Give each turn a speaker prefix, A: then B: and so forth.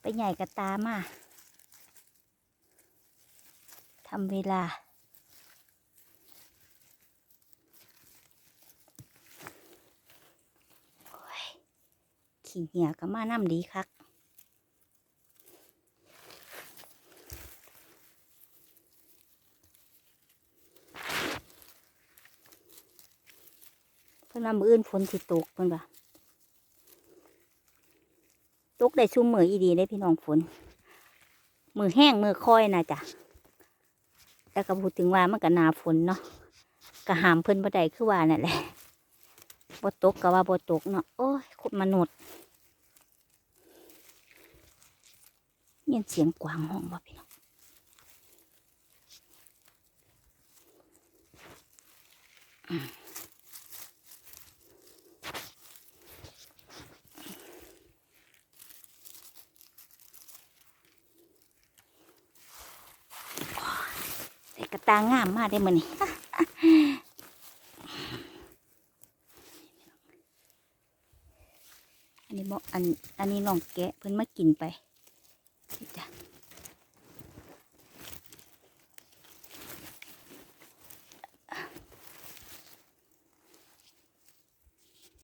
A: ไปใหญ่กระตามาทำเวลา ขี้เหี่ยก็มาน้ำดีคักเพิ่นว่ามืออื่นฝนสิตกเพิ่นว่า ตกได้ชุ่มมืออีดีได้พี่น้องฝน มือแห้งมือค่อยนะจ้ะแต่ก็พูดถึงว่ามันก็นาฝนเนาะก็หามเพิ่นบ่ได้คือว่านั่นแหละบ่ตกก็ว่าบ่ตกเนาะโอ้ยคนมนุษย์เงียนเสียงกวางห้องบ่พี่น้องใส่ กระตางามมากได้มือนี่อันนี้บ่อันอันนี้ลองแกะเพิ่นมากินไปจ้ะ